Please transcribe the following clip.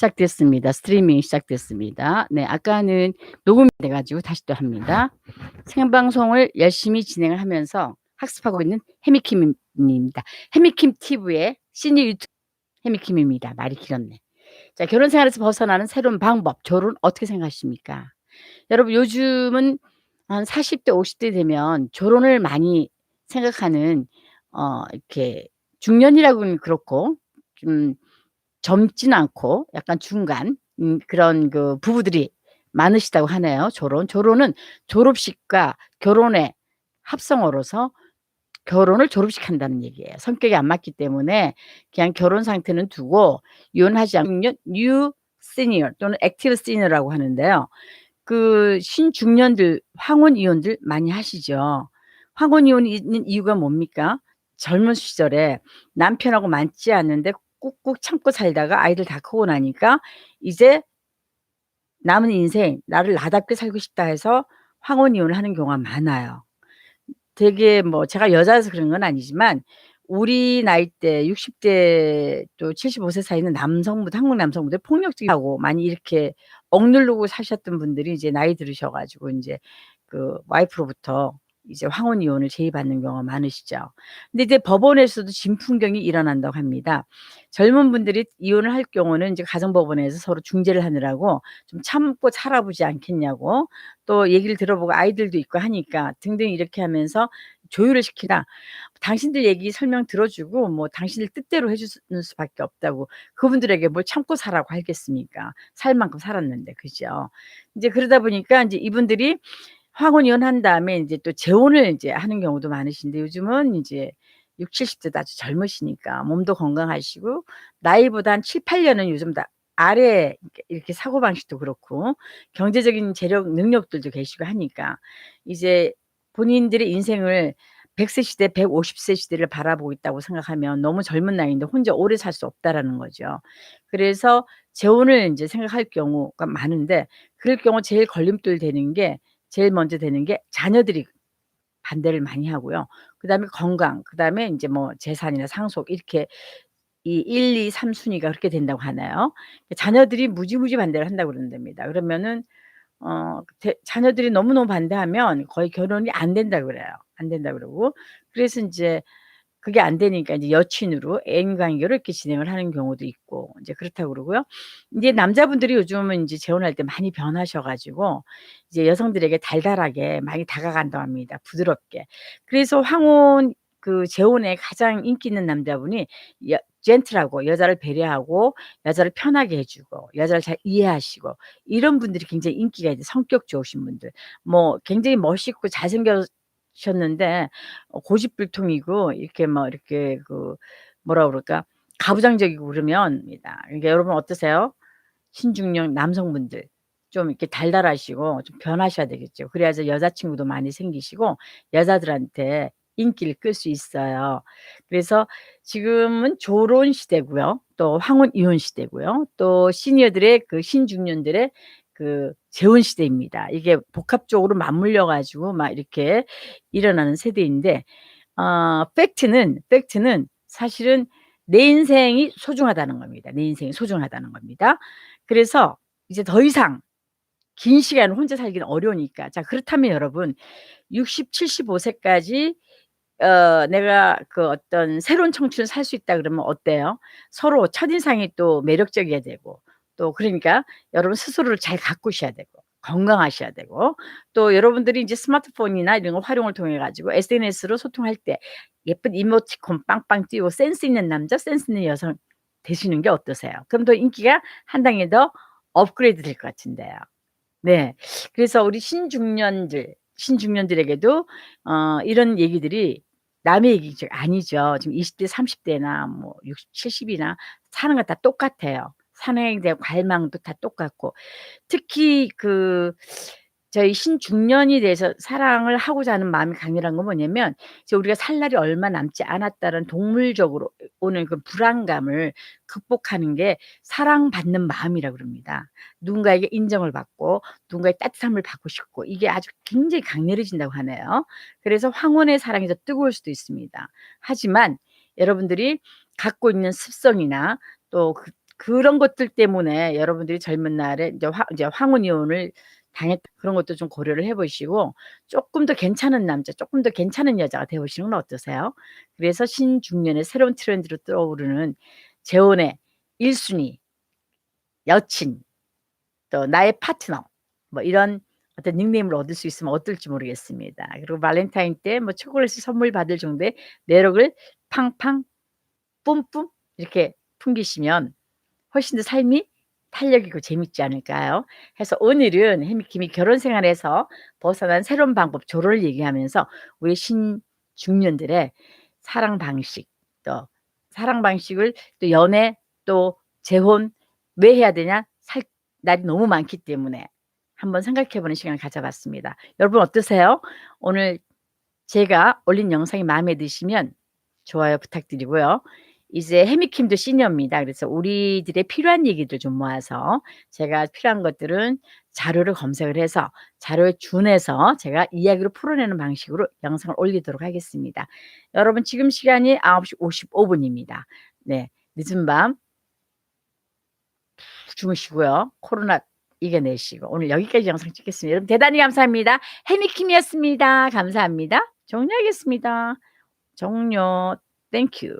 시작됐습니다. 스트리밍이 시작됐습니다. 네, 아까는 녹음이 돼 가지고 다시 또 합니다. 생방송을 열심히 진행을 하면서 학습하고 있는 해미킴 입니다. 해미킴 TV의 시니어 유튜브 해미킴입니다. 말이 길었네. 자, 결혼 생활에서 벗어나는 새로운 방법, 결혼 어떻게 생각하십니까? 여러분 요즘은 한 40대, 50대 되면 결혼을 많이 생각하는 어 이렇게 중년이라고는 그렇고 좀 젊진 않고 약간 중간 음 그런 그 부부들이 많으시다고 하네요. 졸혼. 졸혼은 졸업식과 결혼의 합성어로서 결혼을 졸업시킨다는 얘기예요. 성격이 안 맞기 때문에 그냥 결혼 상태는 두고 이혼하지 않으면 뉴 시니어 또는 액티브 시니어라고 하는데요. 그 신중년들 황혼 이혼들 많이 하시죠. 황혼 이혼이 있는 이유가 뭡니까? 젊은 시절에 남편하고 맞지 않는데 꾹꾹 참고 살다가 아이들 다 크고 나니까 이제 남은 인생 나를 나답게 살고 싶다 해서 황혼 이혼을 하는 경우가 많아요. 되게 뭐 제가 여자라서 그런 건 아니지만 우리 나이대 60대 또 75세 사이는 남성분들 한국 남성분들 폭력적이고 많이 이렇게 억누르고 사셨던 분들이 이제 나이 들으셔 가지고 인제 그 와이프로부터 이제 황혼 이혼을 제의받는 경우가 많으시죠. 근데 이제 법원에서도 진풍경이 일어난다고 합니다. 젊은 분들이 이혼을 할 경우는 인제 가정법원에서 서로 중재를 하느라고 좀 참고 살아보지 않겠냐고 또 얘기를 들어보고 아이들도 있고 하니까 등등 이렇게 하면서 조율을 시키라. 당신들 얘기 설명 들어주고 뭐 당신들 뜻대로 해 주는 수밖에 없다고. 그분들에게 뭘 참고 살라고 하겠습니까? 살 만큼 살았는데. 그죠? 인제 그러다 보니까 인제 이분들이 황혼 이혼한 다음에 인제 또 재혼을 인제 하는 경우도 많으신데 요즘은 인제 60-70 대도 아주 젊으시니까 몸도 건강하시고 나이보다 한 7-8 년은 요즘 다 아래 이렇게 사고방식도 그렇고 경제적인 재력 능력들도 계시고 하니까 이제 본인들의 인생을 100 세 시대, 150 세 시대를 바라보고 있다고 생각하면 너무 젊은 나이인데 혼자 오래 살 수 없다라는 거죠. 그래서 재혼을 인제 생각할 경우가 많은데 그럴 경우 제일 걸림돌 되는 게 제일 먼저 되는 게 자녀들이 반대를 많이 하고요. 그다음에 건강, 그다음에 인제 뭐 재산이나 상속 이렇게 이 1, 2, 3 순위가 그렇게 된다고 하나요? 자녀들이 무지무지 반대를 한다고 그런답니다. 그러면은 어 대 자녀들이 너무너무 반대하면 거의 결혼이 안 된다 그래요. 안 된다 그러고 그래서 인제 그게 안 되니까 이제 여친으로 애인 관계로 이렇게 진행을 하는 경우도 있고 인제 그렇다고 그러고요. 인제 남자분들이 요즘은 인제 재혼할 때 많이 변하셔 가지고 이제 여성들에게 달달하게 많이 다가간다고 합니다, 부드럽게. 그래서 황혼 그 재혼에 가장 인기 있는 남자분이 여 젠틀하고 여자를 배려하고 여자를 편하게 해 주고 여자를 잘 이해하시고 이런 분들이 굉장히 인기가 있는 성격 좋으신 분들. 뭐 굉장히 멋있고 잘생겨 셨는데 어 고집불통이고 이렇게 뭐 이렇게 그 뭐라 그럴까 가부장적이고 그러면입니다. 그러니까 여러분 어떠세요? 신중년 남성분들 좀 이렇게 달달하시고 좀 변하셔야 되겠죠. 그래야지 여자친구도 많이 생기시고 여자들한테 인기를 끌 수 있어요. 그래서 지금은 졸혼 시대고요. 또 황혼 이혼 시대고요. 또 시니어들의 그 신중년들의 그 재혼 시대입니다. 이게 복합적으로 맞물려 가지고 막 이렇게 일어나는 세대인데 어 팩트는 팩트는 사실은 내 인생이 소중하다는 겁니다. 내 인생이 소중하다는 겁니다. 그래서 이제 더 이상 긴 시간을 혼자 살기는 어려우니까. 자 그렇다면 여러분 60, 75 세까지 어 내가 그 어떤 새로운 청춘을 살 수 있다 그러면 어때요? 서로 첫인상이 또 매력적이어야 되고 또 그러니까 여러분 스스로를 잘 가꾸셔야 되고 건강하셔야 되고 또 여러분들이 인제 스마트폰이나 이런 거 활용을 통해 가지고 SNS로 소통할 때 예쁜 이모티콘 빵빵 띄우고 센스 있는 남자, 센스 있는 여성 되시는 게 어떠세요? 그럼 더 인기가 한 단계 더 업그레이드 될 것 같은데요. 네. 그래서 우리 신중년들 신중년들에게도 어 이런 얘기들이 남의 얘기가 아니죠. 지금 20대 30 대나 뭐 60, 70 이나 사는 거 다 똑같아요. 산에 대한 갈망도 다 똑같고 특히 그 저희 신중년이 돼서 사랑을 하고자 하는 마음이 강렬한 건 뭐냐면 이제 우리가 살 날이 얼마 남지 않았다는 동물적으로 오는 그 불안감을 극복하는 게 사랑받는 마음이라고 그럽니다. 누군가에게 인정을 받고 누군가의 따뜻함을 받고 싶고 이게 아주 굉장히 강렬해진다고 하네요. 그래서 황혼의 사랑이 더 뜨거울 수도 있습니다. 하지만 여러분들이 갖고 있는 습성이나 또 그 그런 것들 때문에 여러분들이 젊은 날에 이제 화 이제 황혼 이혼을 당했 그런 것도 좀 고려를 해 보시고 쪼끔 더 괜찮은 남자, 쪼끔 더 괜찮은 여자가 되어 보시는 건 어떠세요? 그래서 신중년의 새로운 트렌드로 떠오르는 재혼의 1 순위 여친 또 나의 파트너 뭐 이런 어떤 닉네임을 얻을 수 있으면 어떨지 모르겠습니다. 그리고 발렌타인 때 뭐 초콜릿을 선물 받을 정도의 매력을 팡팡 뿜뿜 이렇게 풍기시면 훨씬 더 삶이 탄력있고 재밌지 않을까요? 해서 오늘은 해미킴이 결혼 생활에서 벗어난 새로운 방법 조로를 얘기하면서 우리 신중년들의 사랑 방식 또 사랑 방식을 또 연애 또 재혼 왜 해야 되냐? 살 날이 너무 많기 때문에 한번 생각해 보는 시간을 가져 봤습니다. 여러분 어떠세요? 오늘 제가 올린 영상이 마음에 드시면 좋아요 부탁드리고요. 이제 해미킴도 시니어입니다. 그래서 우리들의 필요한 얘기들 좀 모아서 제가 필요한 것들은 자료를 검색을 해서 자료에 준해서 제가 이야기로 풀어내는 방식으로 영상을 올리도록 하겠습니다. 여러분 지금 시간이 9시 55분입니다. 네. 늦은 밤푹 주무시고요. 코로나 이겨내시고 오늘 여기까지 영상 찍겠습니다. 여러분 대단히 감사합니다. 해미킴이었습니다. 감사합니다. 종료하겠습니다. 종료. 땡큐.